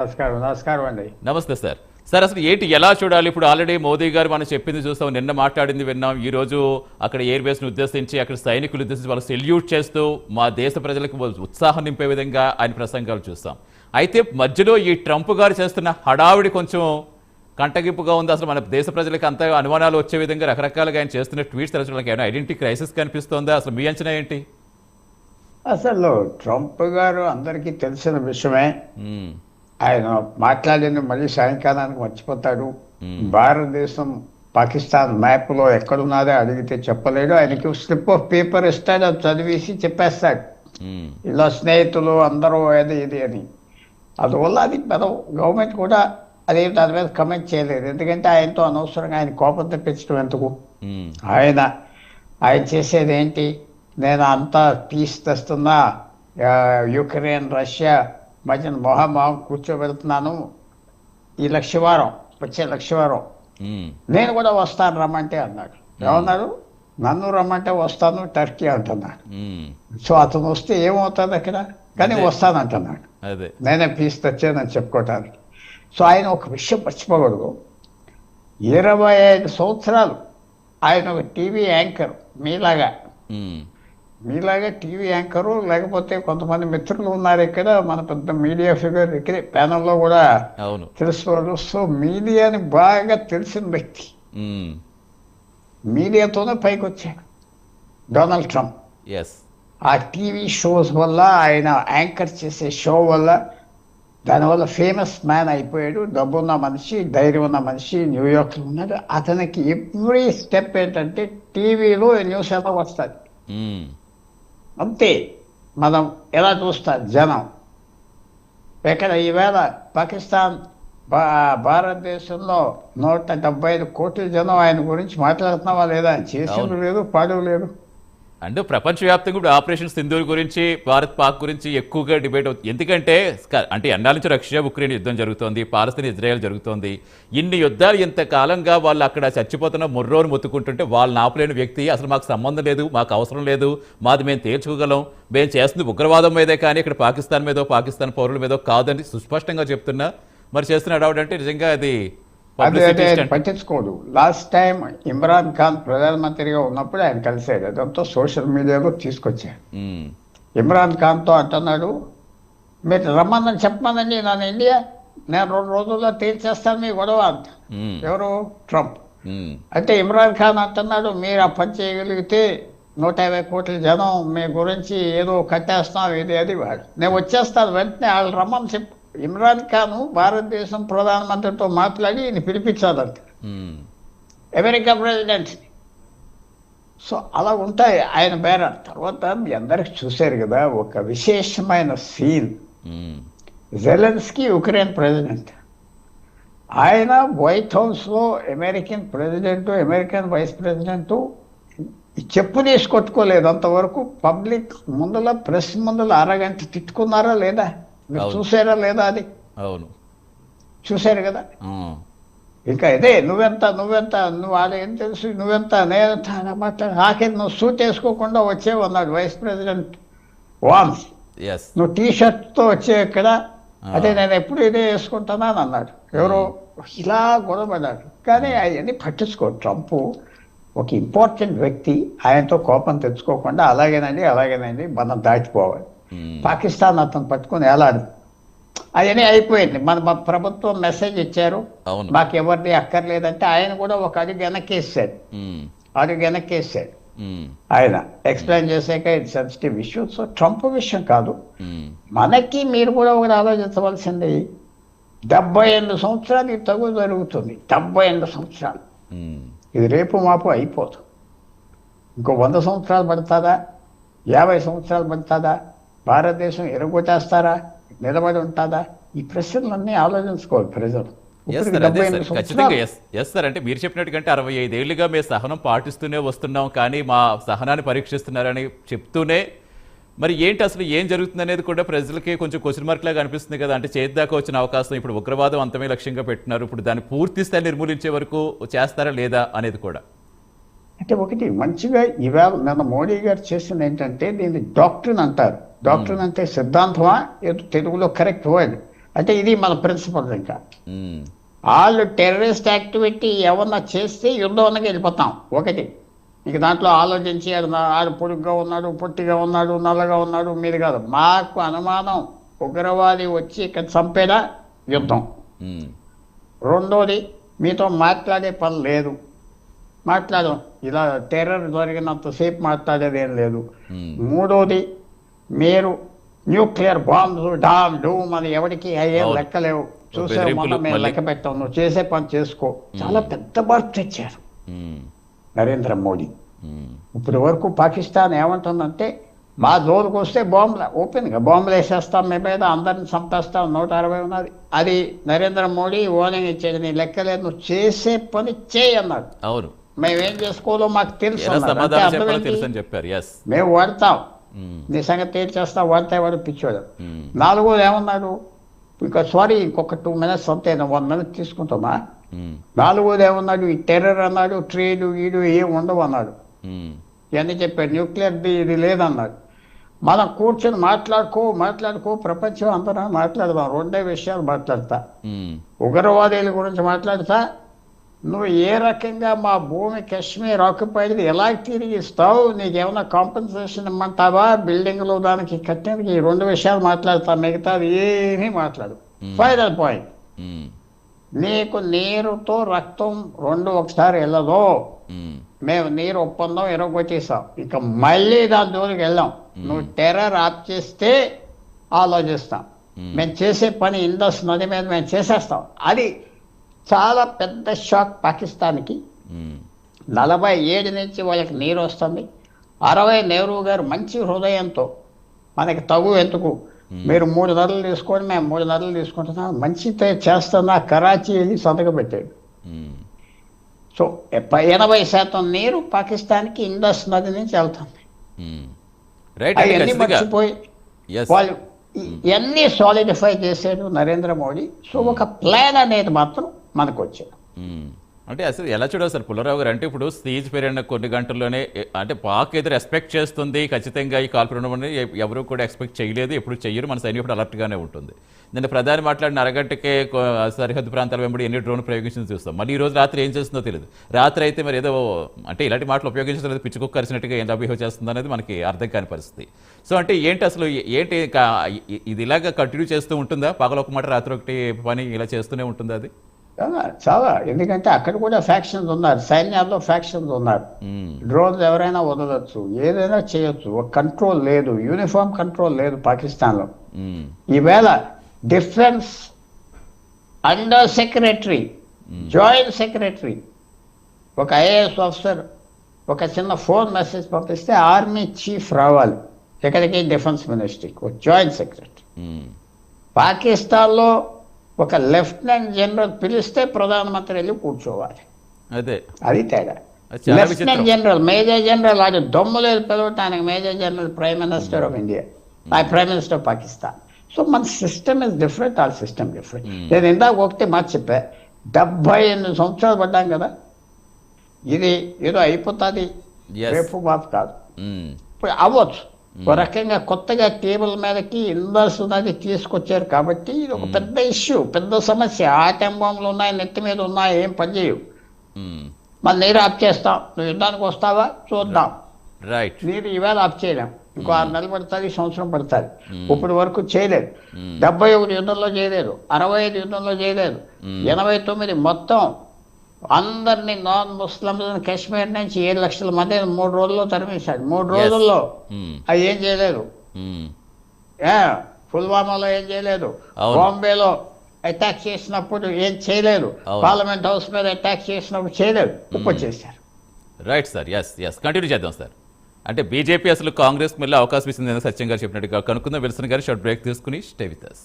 నమస్కారం నమస్కారం అండి. నమస్తే సార్. సార్ అసలు ఏంటి ఎలా చూడాలి? ఇప్పుడు ఆల్రెడీ మోదీ గారు మనం చెప్పింది చూస్తాం నిన్న మాట్లాడింది విన్నాం. ఈ రోజు అక్కడ ఎయిర్ బేస్ను ఉద్దేశించి అక్కడ సైనికులు ఉద్దేశించి వాళ్ళు సెల్యూట్ చేస్తూ మా దేశ ప్రజలకు ఉత్సాహం నింపే విధంగా ఆయన ప్రసంగాలు చూస్తాం. అయితే మధ్యలో ఈ ట్రంప్ గారు చేస్తున్న హడావిడి కొంచెం కంటగింపుగా ఉంది. అసలు మన దేశ ప్రజలకు అంత అనుమానాలు వచ్చే విధంగా రకరకాలుగా ఆయన చేస్తున్న ట్వీట్స్ తరచులకు ఏమైనా ఐడెంటిటీ క్రైసిస్ కనిపిస్తోందా? అసలు మీ అంచనా ఏంటి? అసలు ట్రంప్ గారు అందరికీ తెలిసిన విషయమే. ఆయన మాట్లాడింది మళ్ళీ సాయంకాలానికి మర్చిపోతాడు. భారతదేశం పాకిస్తాన్ మ్యాప్లో ఎక్కడున్నదో అడిగితే చెప్పలేడు. ఆయనకి స్లిప్ ఆఫ్ పేపర్ ఇస్తాడు. అది చదివేసి చెప్పేస్తాడు. ఇలా స్నేహితులు అందరూ అది ఇది అని. అందువల్ల అది మనం గవర్నమెంట్ కూడా అదే దాని మీద కమెంట్ చేయలేదు. ఎందుకంటే ఆయనతో అనవసరంగా ఆయన కోపం తెప్పించడం ఎందుకు. ఆయన ఆయన చేసేది ఏంటి నేను అంతా పీస్ తెస్తున్నా. యుక్రెయిన్ రష్యా మధ్యన మొహమొహం కూర్చోబెడుతున్నాను. ఈ లక్షవారం వచ్చే లక్షవారం. మ్మ్. నేను కూడా వస్తాను రమ్మంటే అన్నాడు. ఏమన్నాడు నన్ను రమ్మంటే వస్తాను టర్కీ అంటున్నాడు. సో అతను వస్తే ఏమవుతుంది అక్కడ? కానీ. వస్తానంటున్నాడు నేనే పీస్ తెచ్చానని చెప్పుకోవటానికి సో ఆయన ఒక విషయం మర్చిపోకూడదు. ఇరవై ఐదు సంవత్సరాలు ఆయన ఒక టీవీ యాంకర్ మీలాగా. మీలాగా టీవీ యాంకరు లేకపోతే కొంతమంది మిత్రులు ఉన్నారు ఇక్కడ మన పెద్ద మీడియా ఫిగర్ ఇక్కడే ప్యానల్లో కూడా అవును. తెలుసుకోవాలి. సో మీడియాని బాగా తెలిసిన వ్యక్తి. మీడియాతోనే పైకి వచ్చాడు. Donald Trump. ఎస్ ఆ టీవీ షోస్ వల్ల ఆయన యాంకర్ చేసే షో వల్ల దానివల్ల ఫేమస్ మ్యాన్ అయిపోయాడు. డబ్బున్న మనిషి ధైర్యం ఉన్న మనిషి న్యూయార్క్లో ఉన్నాడు. అతనికి ఎవ్రీ స్టెప్ ఏంటంటే టీవీలో న్యూస్ ఎలా వస్తుంది. అంతే. మనం ఎలా చూస్తారు జనం. ఇక్కడ ఈవేళ పాకిస్తాన్ భారతదేశంలో నూట డెబ్బై ఐదు కోట్ల జనం ఆయన గురించి మాట్లాడుతున్నావా లేదా? చేసింది. లేదు పాడు లేదు. అంటే ప్రపంచవ్యాప్తంగా ఇప్పుడు ఆపరేషన్ సింధూర్ గురించి భారత్ పాక్ గురించి ఎక్కువగా డిబేట్ అవుతుంది ఎందుకంటే అంటే ఎండాల నుంచి రష్యా ఉక్రెయిన్ యుద్ధం జరుగుతోంది పాలస్తీన్ ఇజ్రాయెల్ జరుగుతోంది. ఇన్ని యుద్ధాలు ఇంత కాలంగా వాళ్ళు అక్కడ చచ్చిపోతున్న ముర్రోని మొత్తుకుంటుంటే వాళ్ళని ఆపలేని వ్యక్తి అసలు మాకు సంబంధం లేదు మాకు అవసరం లేదు మాది మేము తేల్చుకోగలం మేము చేస్తుంది ఉగ్రవాదం మీదే కానీ ఇక్కడ పాకిస్తాన్ మీదో పాకిస్తాన్ పౌరుల మీదో కాదని సుస్పష్టంగా చెప్తున్నా. మరి చేస్తున్న అంటే నిజంగా అది అదే. పట్టించుకోడు లాస్ట్ టైం ఇమ్రాన్ ఖాన్ ప్రధానమంత్రిగా ఉన్నప్పుడు ఆయన కలిసాడు అదంతా సోషల్ మీడియాలో తీసుకొచ్చాడు మ్మ్. ఇమ్రాన్ ఖాన్తో అంటున్నాడు మీరు రమ్మని చెప్పమనండి నన్ను ఇండియా నేను రెండు రోజుల్లో తీర్చేస్తాను మీ గొడవ అంట మ్మ్. ఎవరు ట్రంప్ మ్మ్. అంటే ఇమ్రాన్ ఖాన్ అంటున్నాడు మీరు ఆ పని చేయగలిగితే నూట యాభై కోట్ల జనం మీ గురించి ఏదో కట్టేస్తాం ఇది అది వాడు నేను వచ్చేస్తాను వెంటనే వాళ్ళు రమ్మని చెప్పు ఇమ్రాన్ ఖాన్ భారతదేశం ప్రధానమంత్రితో మాట్లాడి ఈయన పిలిపించాలంట మ్మ్. అమెరికా ప్రెసిడెంట్ సో అలా ఉంటాయి ఆయన బేర తర్వాత మీ అందరికి చూశారు కదా ఒక విశేషమైన సీన్ మ్మ్. జెలెన్స్కీ ఉక్రెయిన్ ప్రెసిడెంట్ ఆయన వైట్ హౌస్లో American president American vice president చెప్పు తీసి కొట్టుకోలేదు అంతవరకు పబ్లిక్ ముందల ప్రెస్ ముందల అరగంట తిట్టుకున్నారా లేదా. చూసారా లేదా అది అవును. చూశారు కదా. ఇంకా ఇదే నువ్వెంత నువ్వెంత నువ్వు వాళ్ళ ఏం తెలుసు నువ్వెంత నేనెంత మాట్లాడు. నాకేం నువ్వు సూట్ వేసుకోకుండా వచ్చేవు అన్నాడు వైస్ ప్రెసిడెంట్ వాన్స్. ఎస్ నువ్వు టీ షర్ట్తో వచ్చే ఇక్కడ. అదే నేను ఎప్పుడు ఇదే వేసుకుంటానా అని అన్నాడు. ఎవరో ఇలా గొడవపడ్డాడు. కానీ అవన్నీ పట్టించుకో. ట్రంప్ ఒక ఇంపార్టెంట్ వ్యక్తి. ఆయనతో కోపం తెచ్చుకోకుండా అలాగేనండి అలాగేనండి మనం దాటిపోవాలి. పాకిస్తాన్ అతను పట్టుకుని ఎలాడు అవన్నీ అయిపోయింది. మన ప్రభుత్వం మెసేజ్ ఇచ్చారు. మాకు ఎవరిది అక్కర్లేదంటే ఆయన కూడా ఒక అడుగు వెనక్కేసాడు మ్మ్. అడుగు వెనక్కేసాడు మ్మ్. ఆయన ఎక్స్ప్లెయిన్ చేశాక ఇది సెన్సిటివ్ ఇష్యూ సో ట్రంప్ విషయం కాదు. మనకి మీరు కూడా ఒకటి ఆలోచించవలసింది. డెబ్బై ఎనిమిది సంవత్సరాలు ఈ తగు జరుగుతుంది. డెబ్బై ఎనిమిది సంవత్సరాలు. ఇది రేపు మాపు అయిపోతుంది ఇంకో వంద సంవత్సరాలు పడుతుందా? యాభై సంవత్సరాలు పడుతుందా? భారతదేశం ఎరగొట్టేస్తారా? నిలబడి ఉంటుందా ఈ ప్రశ్నలన్నీ ఆలోచించుకోవాలి ప్రజలు. ఎస్ సార్ అంటే మీరు చెప్పినట్టు కంటే అరవై ఐదేళ్ళుగా మేము సహనం పాటిస్తూనే వస్తున్నాం కానీ మా సహనాన్ని పరీక్షిస్తున్నారని చెప్తూనే మరి ఏంటి అసలు ఏం జరుగుతుంది అనేది కూడా ప్రజలకి కొంచెం క్వశ్చన్ మార్క్ లాగా అనిపిస్తుంది కదా. అంటే చేద్దాకా వచ్చిన అవకాశం ఇప్పుడు ఉగ్రవాదం అంతమే లక్ష్యంగా పెట్టినారు. ఇప్పుడు దాన్ని పూర్తి స్థాయి నిర్మూలించే వరకు చేస్తారా లేదా అనేది కూడా? అంటే ఒకటి మంచిగా ఇవాళ నిన్న మోడీ గారు చేసింది ఏంటంటే దీన్ని డాక్టరీన్ అంటారు. డాక్టరీన్ అంటే సిద్ధాంతమా? ఏదో తెలుగులో కరెక్ట్ వర్డ్. అంటే ఇది మన ప్రిన్సిపల్ ఇంకా. వాళ్ళు టెర్రరిస్ట్ యాక్టివిటీ ఏమన్నా చేస్తే యుద్ధంలోకి వెళ్ళిపోతాం. ఒకటి. ఇక దాంట్లో ఆలోచించి ఆడు పొడుగ్గా ఉన్నాడు పొట్టిగా ఉన్నాడు నల్లగా ఉన్నాడు మీరు కాదు. మాకు అనుమానం ఉగ్రవాది వచ్చి ఇక్కడ చంపేదా? యుద్ధం. రెండోది మీతో మాట్లాడే పని లేదు. మాట్లాడడం ఇలా టెర్రర్ జరిగినంతసేపు మాట్లాడేది ఏం లేదు మూడోది మీరు న్యూక్లియర్ బాంబ్స్ డామ్ డూమ్ అని ఎవరికి అయ్యే. లెక్కలేవు. చూసే మొన్న మేము. లెక్క పెట్టాం నువ్వు చేసే పని చేసుకో. చాలా పెద్ద మార్పు తెచ్చారు. నరేంద్ర మోడీ. ఉమ్, ఇప్పటి వరకు పాకిస్తాన్ ఏమంటుందంటే మా జోలికి వస్తే బాంబులు ఓపెన్గా బాంబులు వేసేస్తాం మీ మీద అందరిని చంపేస్తాం నూట అరవై ఉన్నది. అది నరేంద్ర మోడీ ఓనింగ్ ఇచ్చేది నీ లెక్కలేదు నువ్వు చేసే పని చేయి అన్నాడు. అవును. మేమేం చేసుకోవాలో మాకు తెలుసు మేము వాడతాం. నీ సంగతి ఏం చేస్తావు? వాడితే వాడు పిచ్చోడు. నాలుగోది ఏమన్నాడు ఇంకా సారీ ఇంకొక టూ మినిట్స్ అంతే వన్ మినిట్ తీసుకుంటామా నాలుగోది ఏమన్నాడు? ఈ టెర్రర్ అన్నాడు ట్రేడ్ ఈడు ఏం ఉండవు అన్నాడు. ఇవన్నీ చెప్పాడు. న్యూక్లియర్ ఇది లేదన్నాడు. మనం కూర్చొని మాట్లాడుకో మాట్లాడుకో ప్రపంచం అంతా మాట్లాడదాం. రెండే విషయాలు మాట్లాడతా. ఉగ్రవాదుల గురించి మాట్లాడతా నువ్వు ఏ రకంగా మా భూమి కాశ్మీర్ ఆక్యుపైడ్ ఎలా తిరిగి ఇస్తావు? నీకేమైనా కాంపెన్సేషన్ ఇమ్మంటావా? బిల్డింగ్లు దానికి కట్టేందుకు ఈ రెండు విషయాలు మాట్లాడతా మిగతాది ఏమీ మాట్లాడు. Final point. నీకు నీరుతో రక్తం రెండు ఒకసారి వెళ్ళదు మేము. నీరు ఒప్పందం ఎరగొట్టేసాం ఇక మళ్ళీ దాని జోలికి వెళ్ళాం నువ్వు టెర్రర్ ఆప్ చేస్తే ఆలోచిస్తాం. మేము. చేసే పని ఇండస్ నది మీద మేము చేసేస్తాం. అది చాలా పెద్ద షాక్ పాకిస్తాన్కి. నలభై ఏడు నుంచి వాళ్ళకి నీరు వస్తుంది. అరవై నెహ్రూ గారు మంచి హృదయంతో మనకి తగు ఎందుకు? మీరు మూడు నెలలు తీసుకొని మేము మూడు నెలలు తీసుకుంటున్నాం మంచితే చేస్తున్నా కరాచీ వెళ్ళి సంతకం పెట్టాడు. సో ఎనభై శాతం నీరు పాకిస్తాన్కి ఇండస్ నది నుంచి వెళ్తుంది. అవన్నీ మర్చిపోయి వాళ్ళు ఇవన్నీ సాలిడిఫై చేశాడు నరేంద్ర మోడీ? సో ఒక ప్లాన్ అనేది మాత్రం మనకు వచ్చాడు అంటే అసలు ఎలా చూడాలి సార్? పుల్లరావు గారు అంటే ఇప్పుడు స్టేజ్ పెరిగిన కొన్ని గంటల్లోనే అంటే పాక్ ఏదో రెస్పెక్ట్ చేస్తుంది ఖచ్చితంగా ఈ కాల్పురం ఎవరు కూడా ఎక్స్పెక్ట్ చేయలేదు ఎప్పుడు చెయ్యరు మన సైన్యం అలర్ట్గానే ఉంటుంది. నిన్న ప్రధాని మాట్లాడిన అరగంటకే సరిహద్దు ప్రాంతాల వెంబడి ఎన్ని డ్రోన్ ప్రయోగించింది చూస్తాం. మళ్ళీ ఈ రోజు రాత్రి ఏం చేస్తుందో తెలియదు రాత్రి అయితే మరి ఏదో అంటే ఇలాంటి మాటలు ఉపయోగించలేదు పిచ్చి కరిసినట్టుగా ఏం బిహేవ్ చేస్తుంది అనేది మనకి అర్థం కాని పరిస్థితి. సో అంటే ఏంటి అసలు ఏంటి ఇది ఇలాగా కంటిన్యూ చేస్తూ ఉంటుందా? పగలొక మాట రాత్రి ఒకటి పని ఇలా చేస్తూనే ఉంటుందా అది? చాలా చాలా. ఎందుకంటే అక్కడ కూడా ఫ్యాక్షన్స్ ఉన్నారు. సైన్యాల్లో ఫ్యాక్షన్స్ ఉన్నారు. డ్రోన్స్ ఎవరైనా వదలొచ్చు. ఏదైనా చేయొచ్చు. ఒక కంట్రోల్ లేదు. యూనిఫామ్ కంట్రోల్ లేదు పాకిస్తాన్లో. ఈవేళ defence under secretary joint secretary ఒక ఐఏఎస్ ఆఫీసర్ ఒక చిన్న ఫోన్ మెసేజ్ పంపిస్తే ఆర్మీ చీఫ్ రావాలి. ఎక్కడికి? డిఫెన్స్ మినిస్ట్రీకి ఒక జాయింట్ సెక్రటరీ. పాకిస్తాన్లో ఒక లెఫ్టినెంట్ జనరల్ పిలిస్తే ప్రధానమంత్రి వెళ్ళి కూర్చోవాలి. అదే. అది తేడా. లెఫ్టినెంట్. జనరల్ మేజర్ జనరల్ అది దొమ్ము లేదు పిలవటానికి major general prime minister of India. ఆ prime minister of Pakistan. So మన సిస్టమ్ ఇస్ డిఫరెంట్ ఆ సిస్టమ్ డిఫరెంట్. నేను ఇందాక ఒకటి మాట చెప్పా డెబ్బై ఎనిమిది సంవత్సరాలు పడ్డాం కదా. ఇది ఏదో అయిపోతుంది. రేపు మాపు కాదు. మ్మ్. ఇప్పుడు అవ్వచ్చు. ఒక రకంగా కొత్తగా కేబుల్ మీదకి ఇండస్ నది తీసుకొచ్చారు కాబట్టి ఇది ఒక పెద్ద ఇష్యూ పెద్ద సమస్య. ఆటం బాంబులు ఉన్నాయి నెత్తి మీద ఉన్నాయి ఏం పనిచేయవు. మన నీరు ఆఫ్ చేస్తాం. నువ్వు యుద్ధానికి వస్తావా? చూద్దాం. రైట్. నీరు ఈవేళ ఆఫ్ చేయలేం. ఇంకో ఆరు నెలలు పడుతుంది సంవత్సరం పడుతుంది. ఇప్పటి వరకు చేయలేదు. డెబ్బై ఒకటి యుద్ధంలో చేయలేదు. అరవై ఐదు యుద్ధంలో చేయలేదు. ఎనభై తొమ్మిది మొత్తం అందరినీ నాన్ ముస్లింస్ కాశ్మీర్ నుంచి ఏడు లక్షల మంది మూడు రోజుల్లో తరిమేశాడు. మూడు రోజుల్లో మ్మ్. అవి ఏం చేయలేదు. ఏ పుల్వామాలో ఏం చేయలేదు. బాంబేలో అటాక్ చేసినప్పుడు ఏం చేయలేదు. పార్లమెంట్ హౌస్ మీద అటాక్ చేసినప్పుడు చేయలేదు. ఉప్పు చేశారు. Right sir yes yes continue చేద్దాం సార్ అంటే బీజేపీ అసలు కాంగ్రెస్ మళ్ళీ అవకాశం ఇస్తుంది సత్యం గారు చెప్పినట్టుగా కనుక్కుందాం. విల్సన్ గారు షార్ట్ బ్రేక్ తీసుకుని స్టే విత్ అస్